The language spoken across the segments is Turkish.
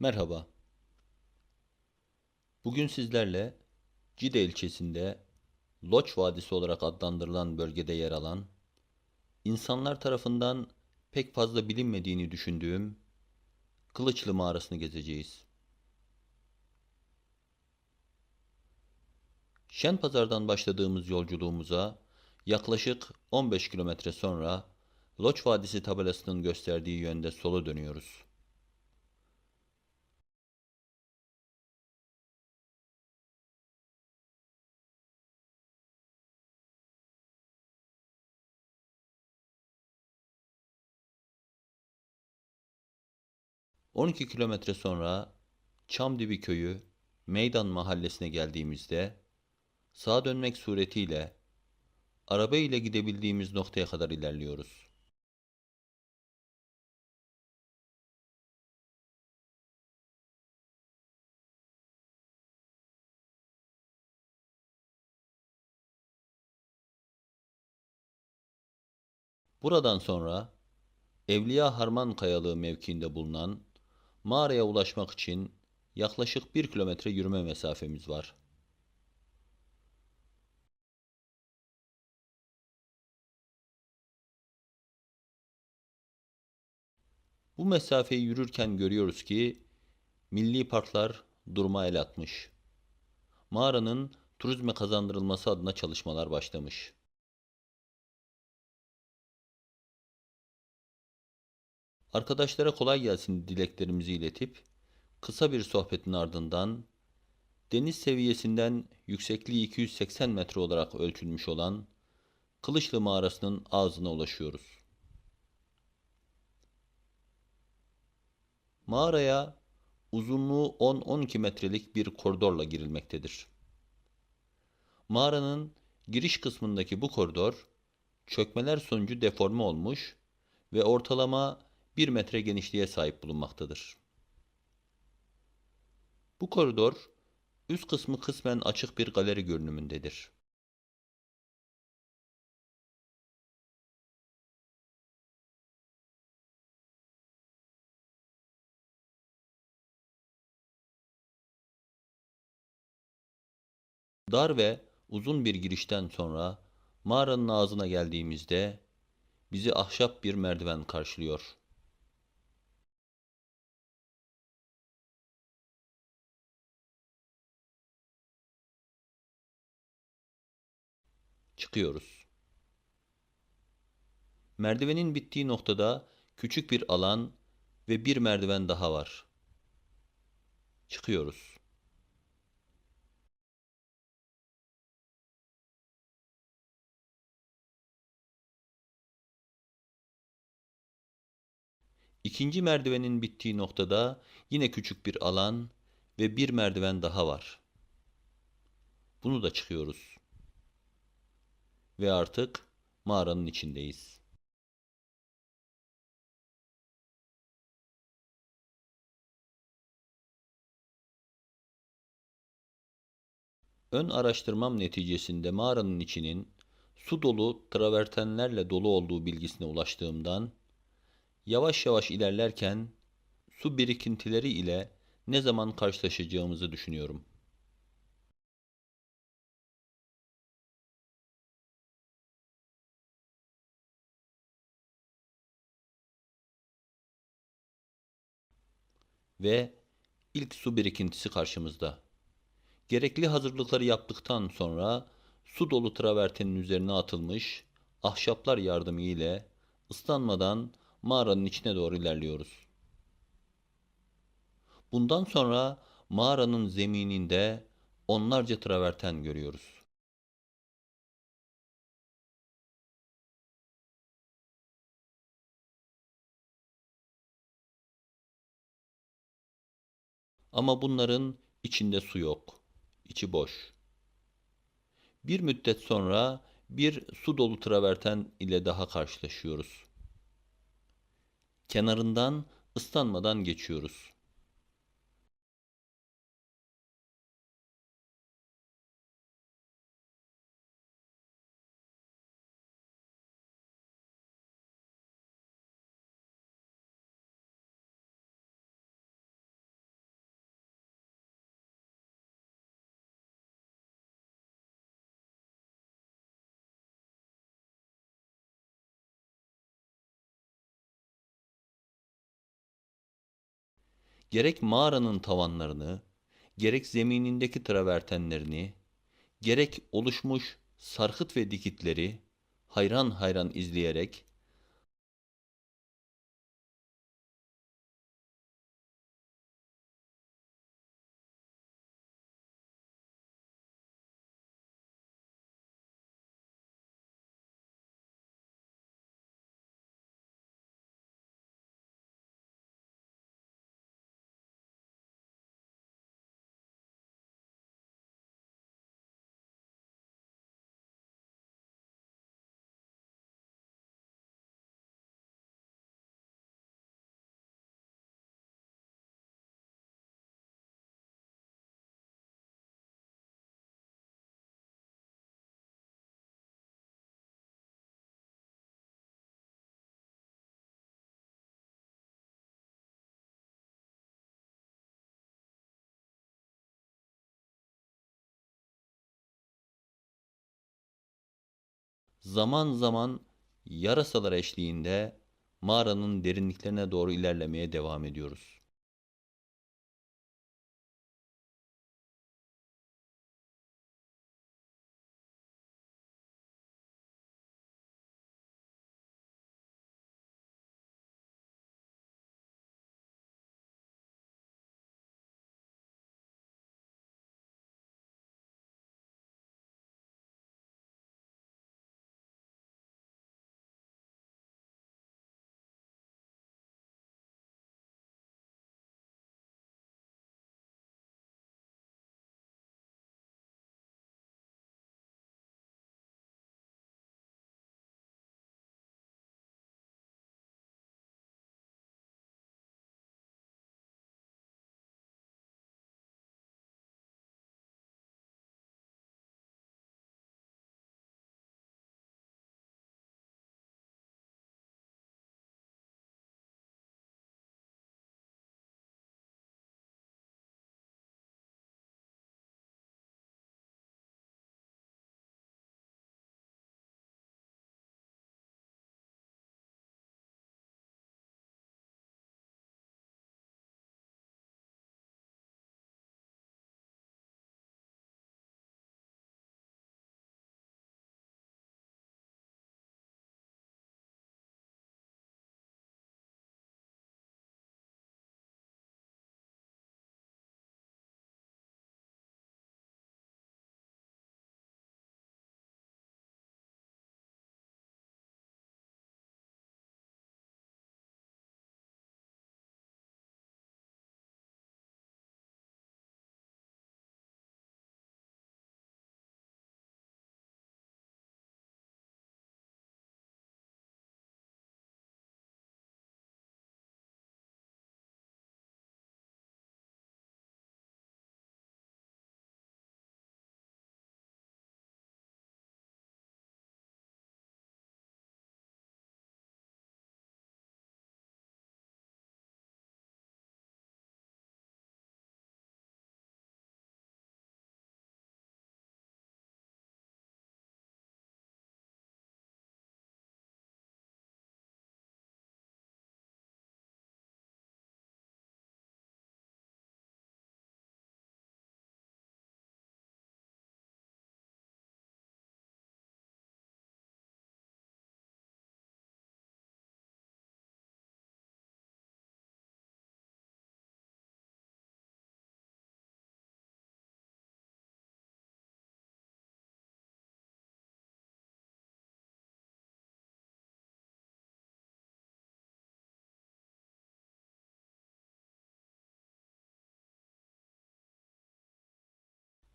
Merhaba. Bugün sizlerle Cide ilçesinde Loç Vadisi olarak adlandırılan bölgede yer alan, insanlar tarafından pek fazla bilinmediğini düşündüğüm Kılıçlı mağarasını gezeceğiz. Şenpazar'dan başladığımız yolculuğumuza yaklaşık 15 kilometre sonra Loç Vadisi tabelasının gösterdiği yönde sola dönüyoruz. ...12 kilometre sonra Çamdibi köyü Meydan mahallesine geldiğimizde sağa dönmek suretiyle araba ile gidebildiğimiz noktaya kadar ilerliyoruz. Buradan sonra Evliya Harman Kayalığı mevkiinde bulunan mağaraya ulaşmak için yaklaşık bir kilometre yürüme mesafemiz var. Bu mesafeyi yürürken görüyoruz ki milli parklar duruma el atmış. Mağaranın turizme kazandırılması adına çalışmalar başlamış. Arkadaşlara kolay gelsin dileklerimizi iletip kısa bir sohbetin ardından deniz seviyesinden yüksekliği 280 metre olarak ölçülmüş olan Kılıçlı mağarasının ağzına ulaşıyoruz. Mağaraya uzunluğu 10-12 metrelik bir koridorla girilmektedir. Mağaranın giriş kısmındaki bu koridor çökmeler sonucu deforme olmuş ve ortalama 1 metre genişliğe sahip bulunmaktadır. Bu koridor üst kısmı kısmen açık bir galeri görünümündedir. Dar ve uzun bir girişten sonra mağaranın ağzına geldiğimizde bizi ahşap bir merdiven karşılıyor. Çıkıyoruz. Merdivenin bittiği noktada küçük bir alan ve bir merdiven daha var. Çıkıyoruz. İkinci merdivenin bittiği noktada yine küçük bir alan ve bir merdiven daha var. Bunu da çıkıyoruz. Ve artık mağaranın içindeyiz. Ön araştırmam neticesinde mağaranın içinin su dolu travertenlerle dolu olduğu bilgisine ulaştığımdan yavaş yavaş ilerlerken su birikintileri ile ne zaman karşılaşacağımızı düşünüyorum. Ve ilk su birikintisi karşımızda. Gerekli hazırlıkları yaptıktan sonra su dolu travertenin üzerine atılmış ahşaplar yardımı ile ıslanmadan mağaranın içine doğru ilerliyoruz. Bundan sonra mağaranın zemininde onlarca traverten görüyoruz. Ama bunların içinde su yok. İçi boş. Bir müddet sonra bir su dolu traverten ile daha karşılaşıyoruz. Kenarından ıslanmadan geçiyoruz. Gerek mağaranın tavanlarını, gerek zeminindeki travertenlerini, gerek oluşmuş sarkıt ve dikitleri hayran hayran izleyerek zaman zaman yarasalar eşliğinde mağaranın derinliklerine doğru ilerlemeye devam ediyoruz.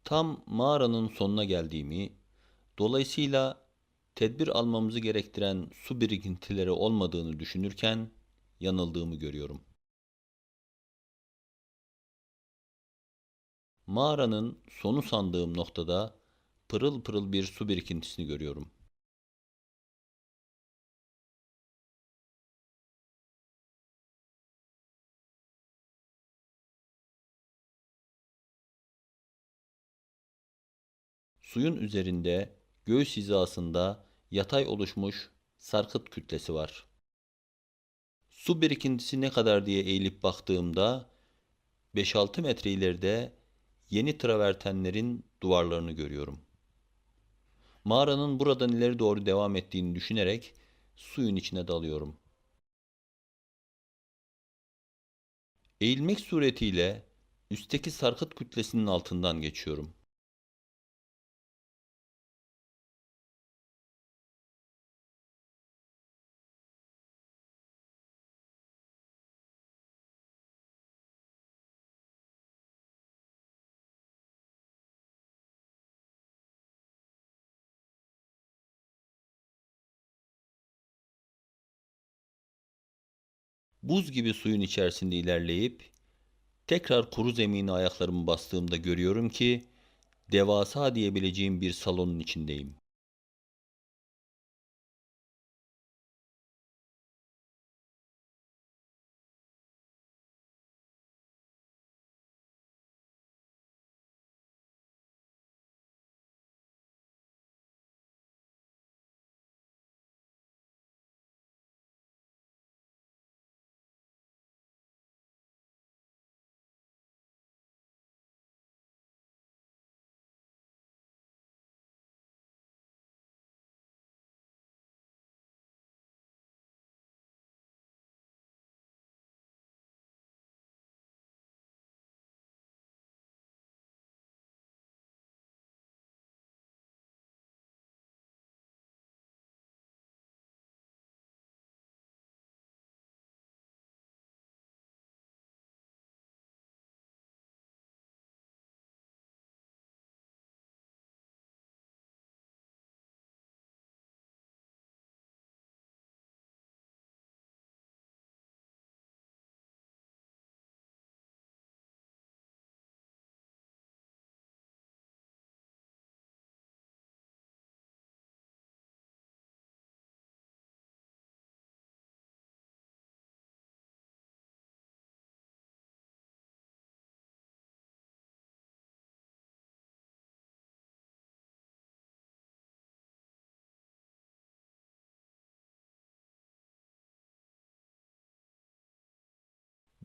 Tam mağaranın sonuna geldiğimi, dolayısıyla tedbir almamızı gerektiren su birikintileri olmadığını düşünürken yanıldığımı görüyorum. Mağaranın sonu sandığım noktada pırıl pırıl bir su birikintisini görüyorum. Suyun üzerinde göğüs hizasında yatay oluşmuş sarkıt kütlesi var. Su birikintisi ne kadar diye eğilip baktığımda 5-6 metre ileride yeni travertenlerin duvarlarını görüyorum. Mağaranın buradan ileri doğru devam ettiğini düşünerek suyun içine dalıyorum. Eğilmek suretiyle üstteki sarkıt kütlesinin altından geçiyorum. Buz gibi suyun içerisinde ilerleyip tekrar kuru zemine ayaklarımı bastığımda görüyorum ki devasa diyebileceğim bir salonun içindeyim.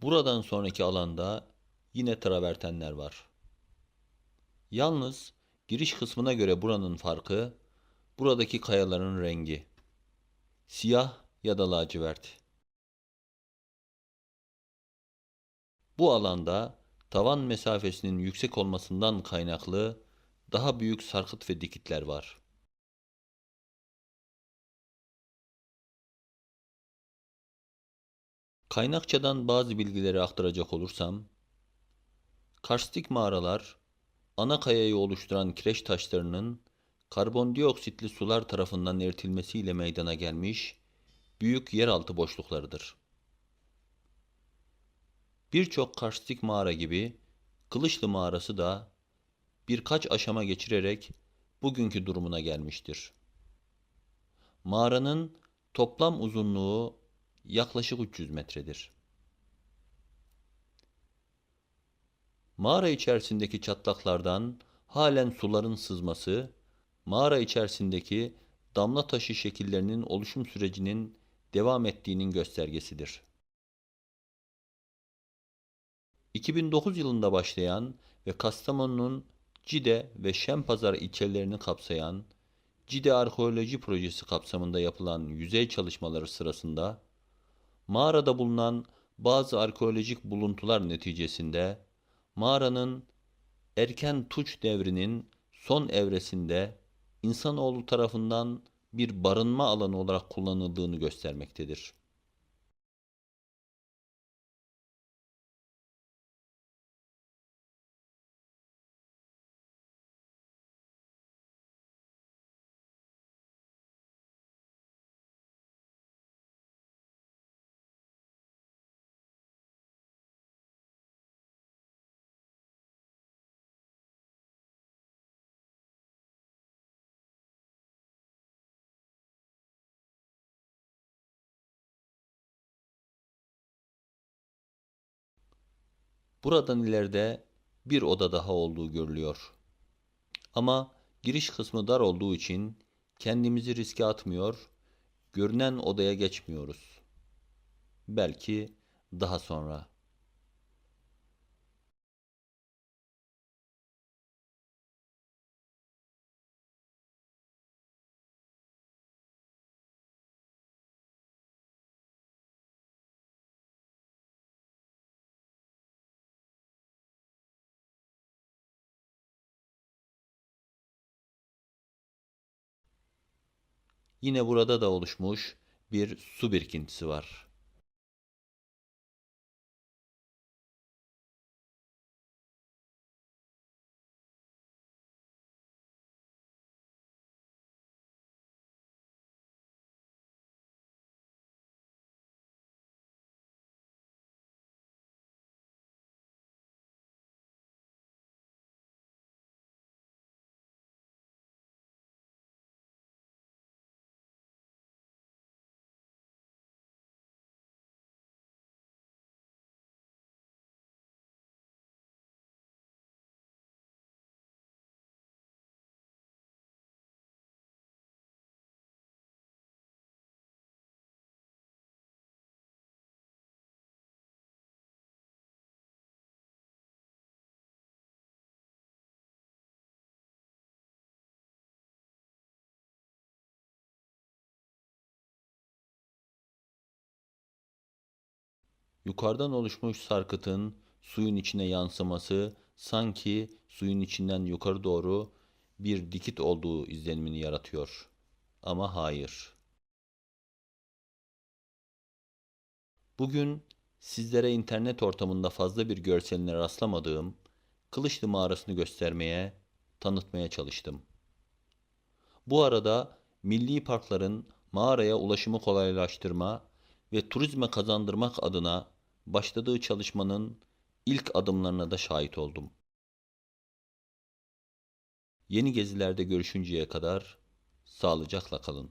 Buradan sonraki alanda yine travertenler var. Yalnız giriş kısmına göre buranın farkı buradaki kayaların rengi. Siyah ya da lacivert. Bu alanda tavan mesafesinin yüksek olmasından kaynaklı daha büyük sarkıt ve dikitler var. Kaynakçadan bazı bilgileri aktaracak olursam, karstik mağaralar, ana kayayı oluşturan kireç taşlarının karbondioksitli sular tarafından eritilmesiyle meydana gelmiş büyük yeraltı boşluklarıdır. Birçok karstik mağara gibi Kılıçlı mağarası da birkaç aşama geçirerek bugünkü durumuna gelmiştir. Mağaranın toplam uzunluğu yaklaşık 300 metredir. Mağara içerisindeki çatlaklardan halen suların sızması, mağara içerisindeki damla taşı şekillerinin oluşum sürecinin devam ettiğinin göstergesidir. 2009 yılında başlayan ve Kastamonu'nun Cide ve Şempazarı ilçelerini kapsayan Cide Arkeoloji Projesi kapsamında yapılan yüzey çalışmaları sırasında mağarada bulunan bazı arkeolojik buluntular neticesinde mağaranın erken Tuç devrinin son evresinde insanoğlu tarafından bir barınma alanı olarak kullanıldığını göstermektedir. Buradan ileride bir oda daha olduğu görülüyor. Ama giriş kısmı dar olduğu için kendimizi riske atmıyor, görünen odaya geçmiyoruz. Belki daha sonra. Yine burada da oluşmuş bir su birikintisi var. Yukarıdan oluşmuş sarkıtın suyun içine yansıması sanki suyun içinden yukarı doğru bir dikit olduğu izlenimini yaratıyor. Ama hayır. Bugün sizlere internet ortamında fazla bir görseline rastlamadığım Kılıçlı mağarasını göstermeye, tanıtmaya çalıştım. Bu arada milli parkların mağaraya ulaşımı kolaylaştırma ve turizme kazandırmak adına başladığı çalışmanın ilk adımlarına da şahit oldum. Yeni gezilerde görüşünceye kadar sağlıcakla kalın.